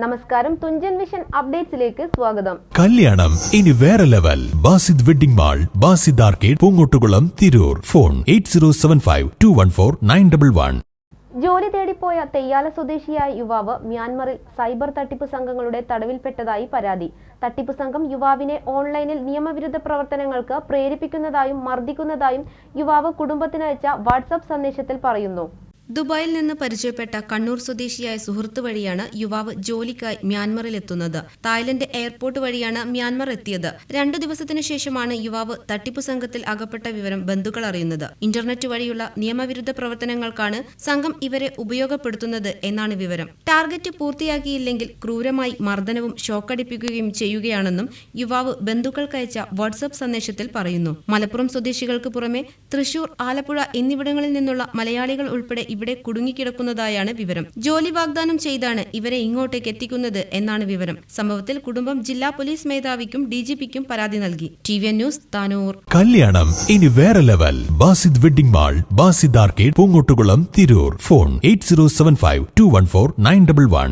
നമസ്കാരം. തുഞ്ചൻ വിഷൻ അപ്ഡേറ്റ്സിലേക്ക് സ്വാഗതം. കല്യാണം. ഇനി വേറെ level. Basid wedding mall Basid arcade Poongottukulam Tirur. Phone eight zero seven five two one four nine double one. ജോലി തേടിപ്പോയ തെയ്യാല സ്വദേശിയായ യുവാവ് മ്യാൻമറിൽ സൈബർ തട്ടിപ്പ് സംഘങ്ങളുടെ തടവിൽപ്പെട്ടതായി പരാതി. തട്ടിപ്പ് സംഘം യുവാവിനെ ഓൺലൈനിൽ നിയമവിരുദ്ധ പ്രവർത്തനങ്ങൾക്ക് പ്രേരിപ്പിക്കുന്നതായും മർദ്ദിക്കുന്നതായും യുവാവ് കുടുംബത്തിന് അയച്ച വാട്സ്ആപ്പ് സന്ദേശത്തിൽ പറയുന്നു. ദുബായിൽ നിന്ന് പരിചയപ്പെട്ട കണ്ണൂർ സ്വദേശിയായ സുഹൃത്ത് വഴിയാണ് യുവാവ് ജോലിക്കായി മ്യാൻമറിലെത്തുന്നത്. തായ്ലൻഡ് എയർപോർട്ട് വഴിയാണ് മ്യാൻമർ എത്തിയത്. രണ്ടു ദിവസത്തിനു ശേഷമാണ് യുവാവ് തട്ടിപ്പു സംഘത്തിൽ അകപ്പെട്ട വിവരം ബന്ധുക്കൾ അറിയുന്നത്. ഇന്റർനെറ്റ് വഴിയുള്ള നിയമവിരുദ്ധ പ്രവർത്തനങ്ങൾക്കാണ് സംഘം ഇവരെ ഉപയോഗപ്പെടുത്തുന്നത് എന്നാണ് വിവരം. ടാർഗറ്റ് പൂർത്തിയാക്കിയില്ലെങ്കിൽ ക്രൂരമായി മർദ്ദനവും ഷോക്കടിപ്പിക്കുകയും ചെയ്യുകയാണെന്നും യുവാവ് ബന്ധുക്കൾക്കയച്ച വാട്സ്ആപ്പ് സന്ദേശത്തിൽ പറയുന്നു. മലപ്പുറം സ്വദേശികൾക്ക് പുറമെ തൃശൂർ ആലപ്പുഴ എന്നിവിടങ്ങളിൽ നിന്നുള്ള മലയാളികൾ ഉൾപ്പെടെ ഇവിടെ കുടുങ്ങിക്കിടക്കുന്നതായാണ് വിവരം. ജോലി വാഗ്ദാനം ചെയ്താണ് ഇവരെ ഇങ്ങോട്ടേക്ക് എത്തിക്കുന്നത് എന്നാണ് വിവരം. സംഭവത്തിൽ കുടുംബം ജില്ലാ പോലീസ് മേധാവിക്കും ഡിജിപിക്കും പരാതി നൽകി. T V news Tanur. കല്യാണം ഇനി വേറെ level. Basid wedding mall Basid arcade Poongottukulam Tirur. Phone eight zero seven five two one four nine double one.